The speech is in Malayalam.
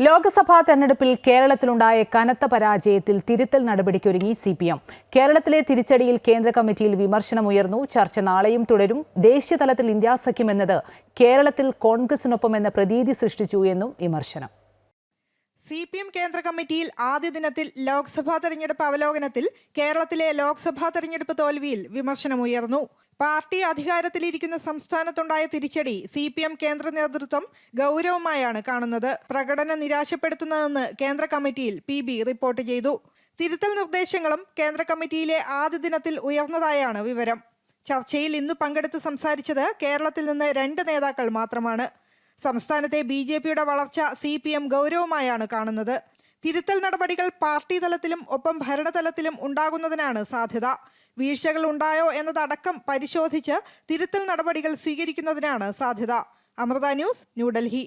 ലോക്സഭാ തെരഞ്ഞെടുപ്പിൽ കേരളത്തിലുണ്ടായ കനത്ത പരാജയത്തിൽ തിരുത്തൽ നടപടിക്കൊരുങ്ങി സി പി എം. കേരളത്തിലെ തിരിച്ചടിയിൽ കേന്ദ്ര കമ്മിറ്റിയിൽ വിമർശനമുയർന്നു. ചർച്ച നാളെയും തുടരും. ദേശീയതലത്തിൽ ഇന്ത്യാ സഖ്യം കേരളത്തിൽ കോൺഗ്രസിനൊപ്പം എന്ന പ്രതീതി സൃഷ്ടിച്ചു എന്നും വിമർശനം. സി പി എം കേന്ദ്ര കമ്മിറ്റിയിൽ ആദ്യ ദിനത്തിൽ ലോക്സഭാ തെരഞ്ഞെടുപ്പ് അവലോകനത്തിൽ കേരളത്തിലെ ലോക്സഭാ തെരഞ്ഞെടുപ്പ് തോൽവിയിൽ വിമർശനമുയർന്നു പാർട്ടി അധികാരത്തിലിരിക്കുന്ന സംസ്ഥാനത്തുണ്ടായ തിരിച്ചടി സി പി എം കേന്ദ്ര നേതൃത്വം ഗൗരവമായാണ് കാണുന്നത്. പ്രകടനം നിരാശപ്പെടുത്തുന്നതെന്ന് കേന്ദ്ര കമ്മിറ്റിയിൽ പി ബി റിപ്പോർട്ട് ചെയ്തു. തിരുത്തൽ നിർദ്ദേശങ്ങളും കേന്ദ്ര കമ്മിറ്റിയിലെ ആദ്യ ദിനത്തിൽ ഉയർന്നതായാണ് വിവരം. ചർച്ചയിൽ ഇന്ന് പങ്കെടുത്ത് സംസാരിച്ചത് കേരളത്തിൽ നിന്ന് രണ്ട് നേതാക്കൾ മാത്രമാണ്. സംസ്ഥാനത്തെ ബി ജെ പിയുടെ വളർച്ച സി പി എം ഗൗരവമായാണ് കാണുന്നത്. തിരുത്തൽ നടപടികൾ പാർട്ടി തലത്തിലും ഒപ്പം ഭരണതലത്തിലും ഉണ്ടാകുന്നതിനാണ് സാധ്യത. വീഴ്ചകൾ ഉണ്ടായോ എന്നതടക്കം പരിശോധിച്ച് തിരുത്തൽ നടപടികൾ സ്വീകരിക്കുന്നതിനാണ് സാധ്യത. അമൃത ന്യൂസ് ന്യൂഡൽഹി.